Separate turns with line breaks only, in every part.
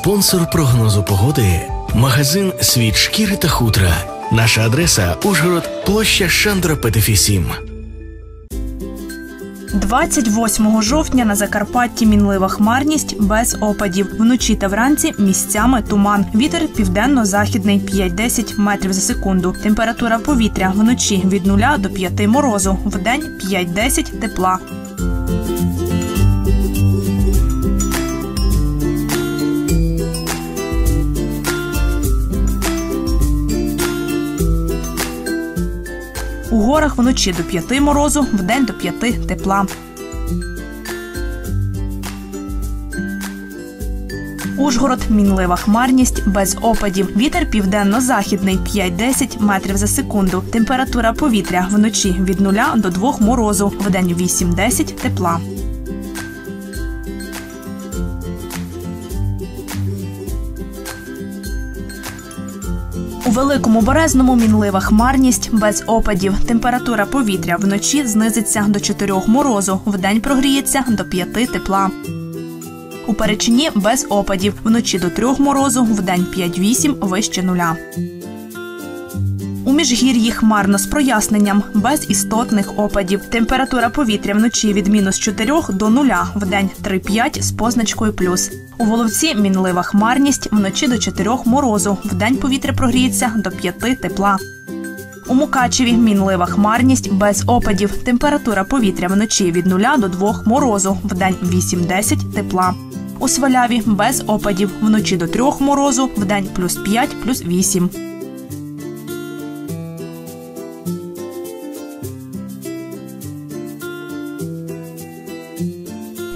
Спонсор прогнозу погоди магазин Світ шкіри та хутра. Наша адреса Ужгород, площа Шандра Петефі 7.
28 жовтня на Закарпатті мінлива хмарність без опадів. Вночі та вранці місцями туман. Вітер південно-західний 5-10 метрів за секунду. Температура повітря вночі від 0 до 5 морозу. Вдень 5-10 тепла. У горах вночі до 5 морозу, вдень до 5 тепла. Ужгород мінлива хмарність без опадів. Вітер південно-західний 5-10 метрів за секунду. Температура повітря вночі від 0 до 2 морозу, вдень 8-10 тепла. У великому березному мінлива хмарність без опадів. Температура повітря вночі знизиться до 4 морозу, вдень прогріється до 5 тепла. У Перечині без опадів. Вночі до 3 морозу, вдень 5-8 вище нуля. У міжгір'ї хмарно з проясненням, без істотних опадів. Температура повітря вночі від мінус 4 до 0, вдень 3-5 з позначкою плюс. У Воловці мінлива хмарність вночі до 4 морозу, вдень повітря прогріється до 5 тепла. У Мукачеві мінлива хмарність без опадів. Температура повітря вночі від 0 до 2 морозу, вдень 8-10 тепла. У Сваляві без опадів. Вночі до 3 морозу, вдень плюс 5, плюс 8.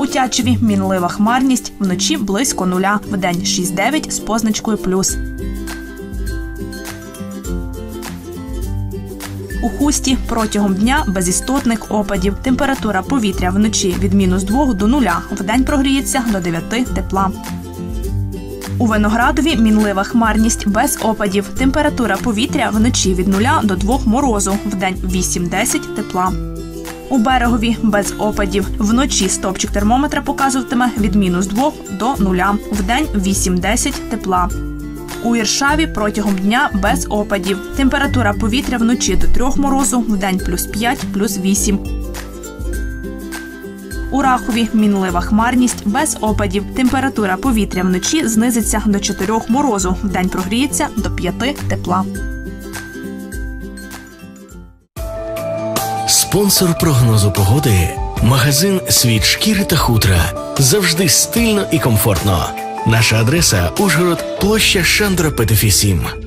У Тячеві мінлива хмарність вночі близько нуля, вдень 6-9 з позначкою плюс. У хусті протягом дня без істотних опадів. Температура повітря вночі від мінус 2 до нуля. Вдень прогріється до 9 тепла. У Виноградові мінлива хмарність без опадів. Температура повітря вночі від 0 до 2 морозу. Вдень 8-10 тепла. У берегові без опадів. Вночі стопчик термометра показуватиме від мінус 2 до 0. Вдень 8-10 тепла. У Іршаві протягом дня без опадів. Температура повітря вночі до 3 морозу, вдень плюс 5, плюс 8. У Рахові мінлива хмарність без опадів. Температура повітря вночі знизиться до 4 морозу, вдень прогріється до 5 тепла.
Спонсор прогнозу погоди магазин Світ шкіри та хутра. Завжди стильно і комфортно. Наша адреса Ужгород, площа Шандра Петефі 7.